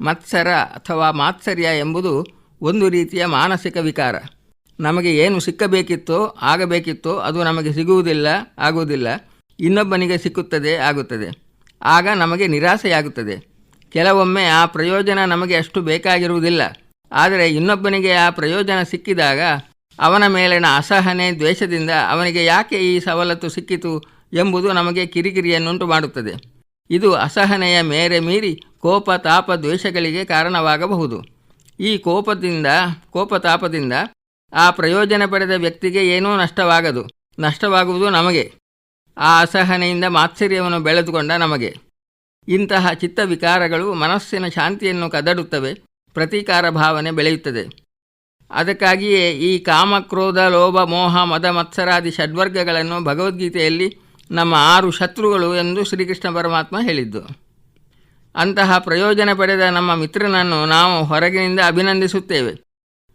ಮತ್ಸರ ಅಥವಾ ಮಾತ್ಸರ್ಯ ಎಂಬುದು ಒಂದು ರೀತಿಯ ಮಾನಸಿಕ ವಿಕಾರ. ನಮಗೆ ಏನು ಸಿಕ್ಕಬೇಕಿತ್ತೋ ಆಗಬೇಕಿತ್ತೋ ಅದು ನಮಗೆ ಸಿಗುವುದಿಲ್ಲ, ಆಗುವುದಿಲ್ಲ. ಇನ್ನೊಬ್ಬನಿಗೆ ಸಿಕ್ಕುತ್ತದೆ, ಆಗುತ್ತದೆ. ಆಗ ನಮಗೆ ನಿರಾಸೆಯಾಗುತ್ತದೆ. ಕೆಲವೊಮ್ಮೆ ಆ ಪ್ರಯೋಜನ ನಮಗೆ ಅಷ್ಟು ಬೇಕಾಗಿರುವುದಿಲ್ಲ. ಆದರೆ ಇನ್ನೊಬ್ಬನಿಗೆ ಆ ಪ್ರಯೋಜನ ಸಿಕ್ಕಿದಾಗ ಅವನ ಮೇಲಿನ ಅಸಹನೆ, ದ್ವೇಷದಿಂದ ಅವನಿಗೆ ಯಾಕೆ ಈ ಸವಲತ್ತು ಸಿಕ್ಕಿತು ಎಂಬುದು ನಮಗೆ ಕಿರಿಕಿರಿಯನ್ನುಂಟು ಮಾಡುತ್ತದೆ ಇದು ಅಸಹನೆಯ ಮೇರೆ ಮೀರಿ ಕೋಪ, ತಾಪ, ದ್ವೇಷಗಳಿಗೆ ಕಾರಣವಾಗಬಹುದು. ಈ ಕೋಪದಿಂದ ಕೋಪತಾಪದಿಂದ ಆ ಪ್ರಯೋಜನ ಪಡೆದ ವ್ಯಕ್ತಿಗೆ ಏನೂ ನಷ್ಟವಾಗದು. ನಷ್ಟವಾಗುವುದು ನಮಗೆ. ಆ ಅಸಹನೆಯಿಂದ ಮಾತ್ಸರ್ಯವನ್ನು ಬೆಳೆದುಕೊಂಡ ನಮಗೆ. ಇಂತಹ ಚಿತ್ತ ವಿಕಾರಗಳು ಮನಸ್ಸಿನ ಶಾಂತಿಯನ್ನು ಕದಡುತ್ತವೆ, ಪ್ರತೀಕಾರ ಭಾವನೆ ಬೆಳೆಯುತ್ತದೆ. ಅದಕ್ಕಾಗಿಯೇ ಈ ಕಾಮ, ಕ್ರೋಧ, ಲೋಭ, ಮೋಹ, ಮದ ಮತ್ಸರಾದಿ ಷಡ್ವರ್ಗಗಳನ್ನು ಭಗವದ್ಗೀತೆಯಲ್ಲಿ ನಮ್ಮ ಆರು ಶತ್ರುಗಳು ಎಂದು ಶ್ರೀಕೃಷ್ಣ ಪರಮಾತ್ಮ ಹೇಳಿದ್ದು. ಅಂತಹ ಪ್ರಯೋಜನ ಪಡೆದ ನಮ್ಮ ಮಿತ್ರನನ್ನು ನಾವು ಹೊರಗಿನಿಂದ ಅಭಿನಂದಿಸುತ್ತೇವೆ.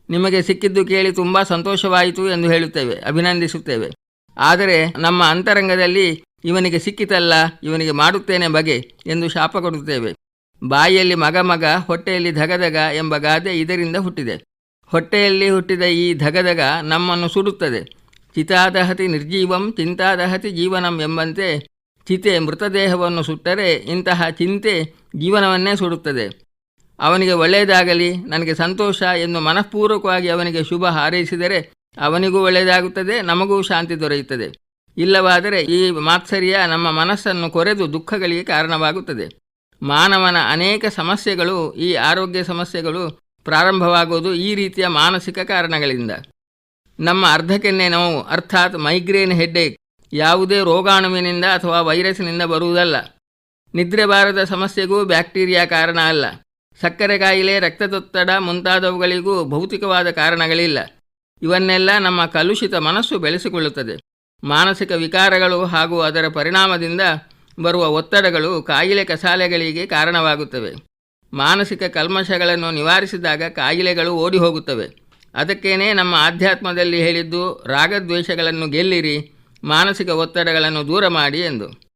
ನಿಮಗೆ ಸಿಕ್ಕಿದ್ದು ಕೇಳಿ ತುಂಬ ಸಂತೋಷವಾಯಿತು ಎಂದು ಹೇಳುತ್ತೇವೆ, ಅಭಿನಂದಿಸುತ್ತೇವೆ. ಆದರೆ ನಮ್ಮ ಅಂತರಂಗದಲ್ಲಿ ಇವನಿಗೆ ಸಿಕ್ಕಿತಲ್ಲ, ಇವನಿಗೆ ಮಾಡುತ್ತೇನೆ ಬಗೆ ಎಂದು ಶಾಪ ಕೊಡುತ್ತೇವೆ. ಬಾಯಿಯಲ್ಲಿ ಮಗ ಮಗ, ಹೊಟ್ಟೆಯಲ್ಲಿ ಧಗಧಗ ಎಂಬ ಗಾದೆ ಇದರಿಂದ ಹುಟ್ಟಿದೆ. ಹೊಟ್ಟೆಯಲ್ಲಿ ಹುಟ್ಟಿದ ಈ ಧಗಧಗ ನಮ್ಮನ್ನು ಸುಡುತ್ತದೆ. ಚಿತಾದಹತಿ ನಿರ್ಜೀವಂ, ಚಿಂತಾದಹತಿ ಜೀವನಂ ಎಂಬಂತೆ ಚಿತೆ ಮೃತದೇಹವನ್ನು ಸುಟ್ಟರೆ ಇಂತಹ ಚಿಂತೆ ಜೀವನವನ್ನೇ ಸುಡುತ್ತದೆ. ಅವನಿಗೆ ಒಳ್ಳೆಯದಾಗಲಿ, ನನಗೆ ಸಂತೋಷ ಎಂದು ಮನಃಪೂರ್ವಕವಾಗಿ ಅವನಿಗೆ ಶುಭ ಹಾರೈಸಿದರೆ ಅವನಿಗೂ ಒಳ್ಳೆಯದಾಗುತ್ತದೆ, ನಮಗೂ ಶಾಂತಿ ದೊರೆಯುತ್ತದೆ. ಇಲ್ಲವಾದರೆ ಈ ಮಾತ್ಸರ್ಯ ನಮ್ಮ ಮನಸ್ಸನ್ನು ಕೊರೆದು ದುಃಖಗಳಿಗೆ ಕಾರಣವಾಗುತ್ತದೆ. ಮಾನವನ ಅನೇಕ ಸಮಸ್ಯೆಗಳು, ಈ ಆರೋಗ್ಯ ಸಮಸ್ಯೆಗಳು ಪ್ರಾರಂಭವಾಗುವುದು ಈ ರೀತಿಯ ಮಾನಸಿಕ ಕಾರಣಗಳಿಂದ. ನಮ್ಮ ಅರ್ಧಕೆನ್ನೆ ನೋವು, ಅರ್ಥಾತ್ ಮೈಗ್ರೇನ್ ಹೆಡ್ಡೇಕ್. ಯಾವುದೇ ರೋಗಾಣುವಿನಿಂದ ಅಥವಾ ವೈರಸ್ನಿಂದ ಬರುವುದಲ್ಲ. ನಿದ್ರೆ ಬಾರದ ಸಮಸ್ಯೆಗೂ ಬ್ಯಾಕ್ಟೀರಿಯಾ ಕಾರಣ ಅಲ್ಲ. ಸಕ್ಕರೆ ಕಾಯಿಲೆ, ರಕ್ತದೊತ್ತಡ ಮುಂತಾದವುಗಳಿಗೂ ಭೌತಿಕವಾದ ಕಾರಣಗಳಿಲ್ಲ. ಇವನ್ನೆಲ್ಲ ನಮ್ಮ ಕಲುಷಿತ ಮನಸ್ಸು ಬೆಳೆಸಿಕೊಳ್ಳುತ್ತದೆ. ಮಾನಸಿಕ ವಿಕಾರಗಳು ಹಾಗೂ ಅದರ ಪರಿಣಾಮದಿಂದ ಬರುವ ಒತ್ತಡಗಳು ಕಾಯಿಲೆ ಕಸಾಲೆಗಳಿಗೆ ಕಾರಣವಾಗುತ್ತವೆ. ಮಾನಸಿಕ ಕಲ್ಮಶಗಳನ್ನು ನಿವಾರಿಸಿದಾಗ ಕಾಯಿಲೆಗಳು ಓಡಿ ಹೋಗುತ್ತವೆ ಅದಕ್ಕೇನೆ ನಮ್ಮ ಆಧ್ಯಾತ್ಮದಲ್ಲಿ ಹೇಳಿದ್ದು, ರಾಗದ್ವೇಷಗಳನ್ನು ಗೆಲ್ಲಿರಿ ಮಾನಸಿಕ ಒತ್ತಡಗಳನ್ನು ದೂರ ಮಾಡಿ ಎಂದು.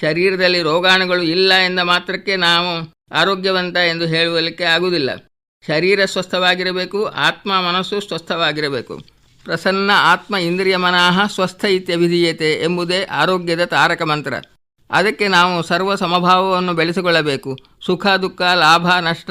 ಶರೀರದಲ್ಲಿ ರೋಗಾಣುಗಳು ಇಲ್ಲ ಎಂದ ಮಾತ್ರಕ್ಕೆ ನಾವು ಆರೋಗ್ಯವಂತ ಎಂದು ಹೇಳುವಲಿಕ್ಕೆ ಆಗುವುದಿಲ್ಲ. ಶರೀರ ಸ್ವಸ್ಥವಾಗಿರಬೇಕು, ಆತ್ಮ ಮನಸ್ಸು ಸ್ವಸ್ಥವಾಗಿರಬೇಕು. ಪ್ರಸನ್ನ ಆತ್ಮ ಇಂದ್ರಿಯ ಮನಃ ಸ್ವಸ್ಥ ಇತ್ಯ ವಿಧೀಯತೆ ಎಂಬುದೇ ಆರೋಗ್ಯದ ತಾರಕ ಮಂತ್ರ. ಅದಕ್ಕೆ ನಾವು ಸರ್ವ ಸಮಭಾವವನ್ನು ಬೆಳೆಸಿಕೊಳ್ಳಬೇಕು. ಸುಖ, ದುಃಖ, ಲಾಭ, ನಷ್ಟ,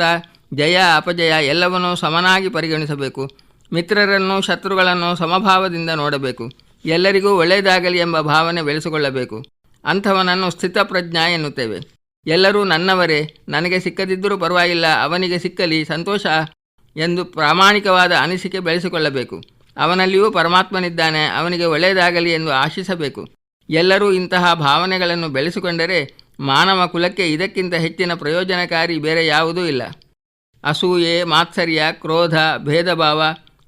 ಜಯ, ಅಪಜಯ ಎಲ್ಲವನ್ನೂ ಸಮನಾಗಿ ಪರಿಗಣಿಸಬೇಕು. ಮಿತ್ರರನ್ನು, ಶತ್ರುಗಳನ್ನು ಸಮಭಾವದಿಂದ ನೋಡಬೇಕು. ಎಲ್ಲರಿಗೂ ಒಳ್ಳೆಯದಾಗಲಿ ಎಂಬ ಭಾವನೆ ಬೆಳೆಸಿಕೊಳ್ಳಬೇಕು. ಅಂಥವನನ್ನು ಸ್ಥಿತಪ್ರಜ್ಞ ಎನ್ನುತ್ತೇವೆ. ಎಲ್ಲರೂ ನನ್ನವರೇ, ನನಗೆ ಸಿಕ್ಕದಿದ್ದರೂ ಪರವಾಗಿಲ್ಲ, ಅವನಿಗೆ ಸಿಕ್ಕಲಿ ಸಂತೋಷ ಎಂದು ಪ್ರಾಮಾಣಿಕವಾದ ಅನಿಸಿಕೆ ಬೆಳೆಸಿಕೊಳ್ಳಬೇಕು. ಅವನಲ್ಲಿಯೂ ಪರಮಾತ್ಮನಿದ್ದಾನೆ, ಅವನಿಗೆ ಒಳ್ಳೆಯದಾಗಲಿ ಎಂದು ಆಶಿಸಬೇಕು. ಎಲ್ಲರೂ ಇಂತಹ ಭಾವನೆಗಳನ್ನು ಬೆಳೆಸಿಕೊಂಡರೆ ಮಾನವ ಕುಲಕ್ಕೆ ಇದಕ್ಕಿಂತ ಹೆಚ್ಚಿನ ಪ್ರಯೋಜನಕಾರಿ ಬೇರೆ ಯಾವುದೂ ಇಲ್ಲ. ಅಸೂಯೆ, ಮಾತ್ಸರ್ಯ, ಕ್ರೋಧ, ಭೇದಭಾವ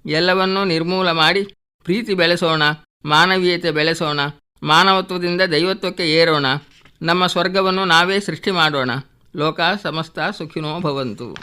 ಎಲ್ಲವನ್ನೂ ನಿರ್ಮೂಲ ಮಾಡಿ ಪ್ರೀತಿ ಬೆಳೆಸೋಣ. ಮಾನವೀಯತೆ ಬೆಳೆಸೋಣ ಮಾನವತ್ವದಿಂದ ದೈವತ್ವಕ್ಕೆ ಏರೋಣ ನಮ್ಮ ಸ್ವರ್ಗವನ್ನು ನಾವೇ ಸೃಷ್ಟಿ ಮಾಡೋಣ. ಲೋಕ ಸಮಸ್ತ ಸುಖಿನೋ ಭವಂತು.